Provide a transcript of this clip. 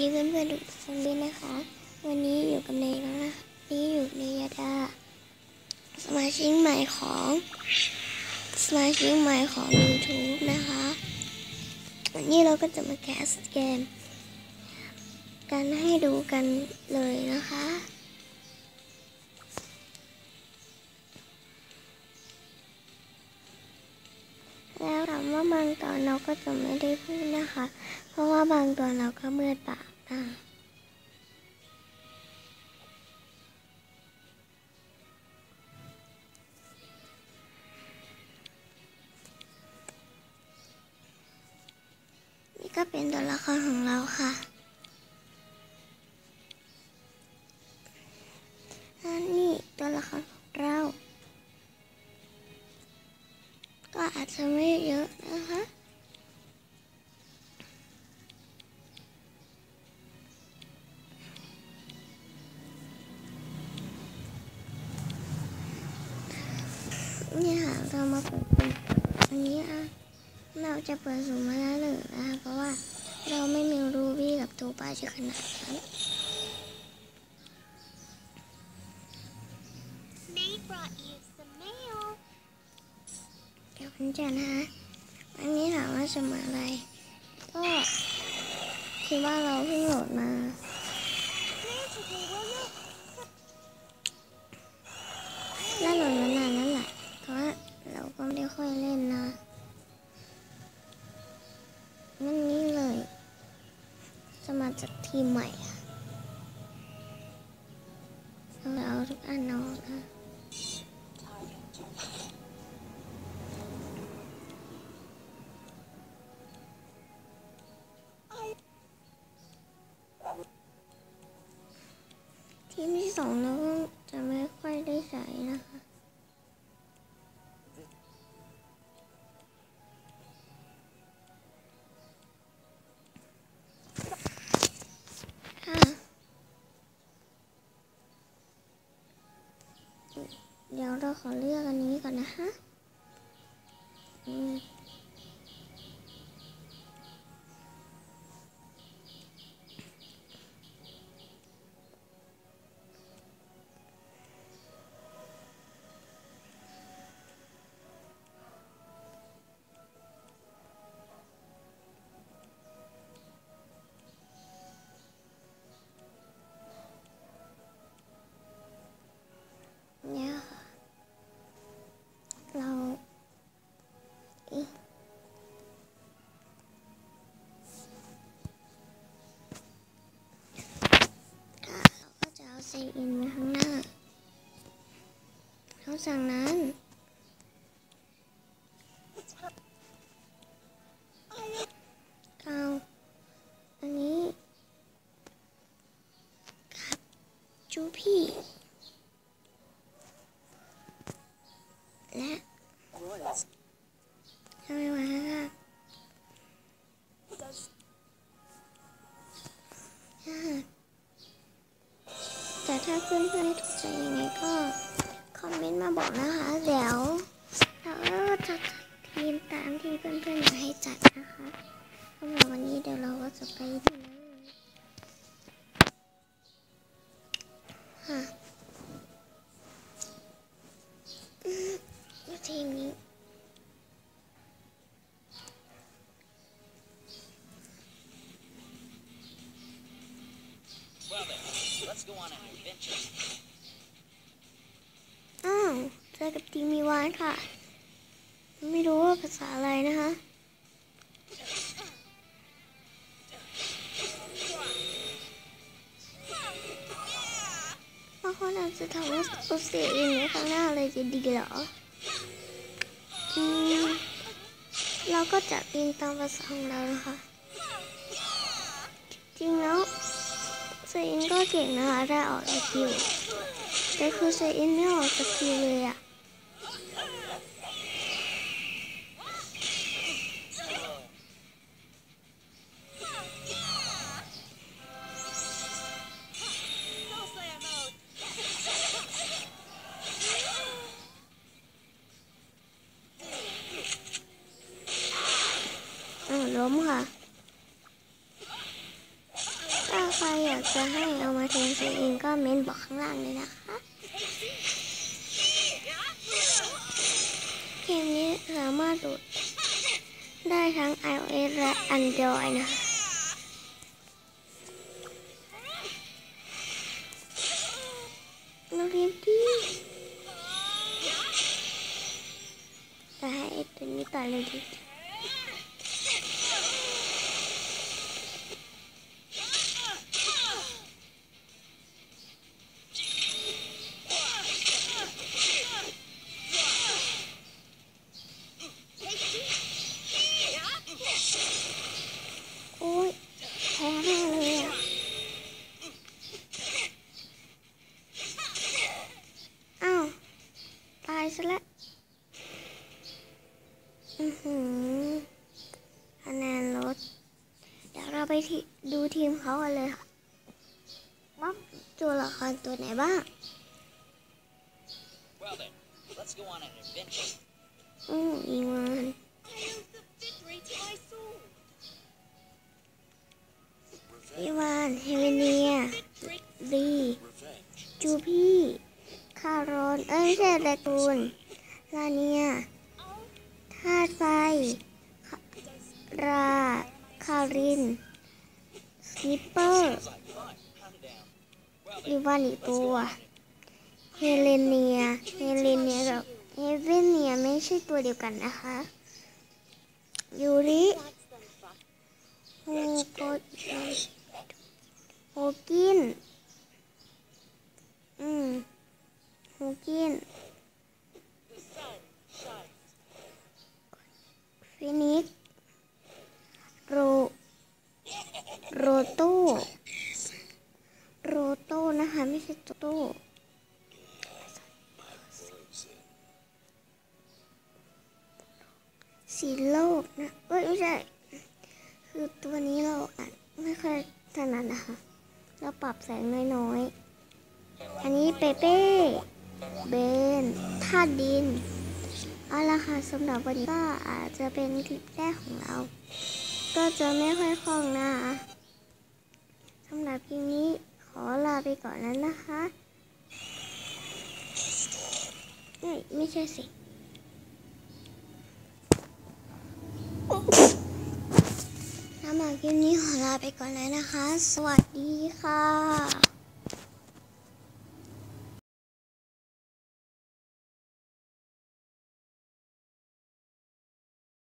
ดีเพื่อนๆทุกคนด้วยนะคะ วันนี้อยู่กับเนยแล้วนะนี่อยู่ในยาดา สมาชิกใหม่ของ สมาชิกใหม่ของ YouTube นะคะวันนี้เราก็จะมาแคสเกม กันให้ดูกันเลยนะคะแล้วถามว่าบางตอนเราก็จะไม่ได้พูดนะคะ เพราะว่าบางตอนเราก็มืดปาก นี่ก็เป็นตัวละครของเราค่ะ เนี่ยค่ะเรามาเปิดเป็นอันนี้อะเราจะเปิดสูงมาแล้วหนึ่งนะคะเพราะว่าเราไม่มีรูบี้กับตัวปลาจะขนาดนั้น Nate brought you some mail. เดี๋ยวคุณจะนะคะอันนี้ถามว่าสมัยอะไร ก็คิดว่าเราเพิ่งโหลดมา It's okay, will you? แล้วโหลด ค่อยเล่นนะนั่นนี่เลยสมัครจากทีมใหม่ค่ะเราเอาทุกอันเอานะทีมที่สองเราก็จะไม่ค่อยได้ใช้นะคะ เราขอเลือกอันนี้ก่อนนะคะ สั่งนั้นเอาอันนี้ ครับจูพี่ เดี๋ยวเราก็จะไปดูเลยค่ะทีนี้อ้าวเจอกับทีมมีวานค่ะ ไม่รู้ว่าภาษาอะไรนะคะ อุเสียอินไว้ข้างหน้าเลยจะดีเหรอ อืม เราก็จะบินตามภาษาของเรานะคะ จริงแล้วเซอินก็เก่งนะคะได้ออกสกิลแต่คือเซอินไม่ออกสกิลเลยอะ ล้มค่ะ ถ้าใครอยากจะให้เอามาเทนตัวเองก็เม้นบอกข้างล่างเลยนะคะเกมนี้สามารถโหลดได้ทั้ง iOS และ Android นะคะเราเรียนดีแต่ให้ตัวนี้ต่อเลยดี โอ้ยแพ้แน่เลยอะ อ้าว ตายซะแล้วอือหือคะแนนลด เดี๋ยวเราไปที่ดูทีมเขากันเลยค่ะว่าตัวละครตัวไหนบ้าง Well then, let's go on an adventure. อืมอีวาน Hails the victory to my soul. อีวานเฮเวเนีย Victory. ดีจูพี่คารอน เอ้ยไม่ใช่แรกูนลาเนีย Oh, ธาตุไฟ รา คาริน สกิปเปอร์ Sounds like fun. Hunt it down. Well อีวานอีก let's ตัวเฮเลเนีย เฮเลเนียกับเฮเวนเนียไม่ใช่ตัวเดียวกันนะคะ ยูริ นะเอ้ยไม่ใช่ คือตัวนี้เราอ่านไม่ค่อยถนัดนะคะ เราปรับแสงน้อยๆ อันนี้เปเป้เบนธาตุดิน เอาละค่ะสำหรับวันนี้ก็อาจจะเป็นคลิปแรกของเรา ก็จะไม่ค่อยคล่องนะสำหรับคลิปนี้ขอลาไปก่อนแล้วนะคะ ไม่ใช่สิ สำหรับคลิปนี้ขอลาไปก่อนแล้วนะคะ สวัสดีค่ะ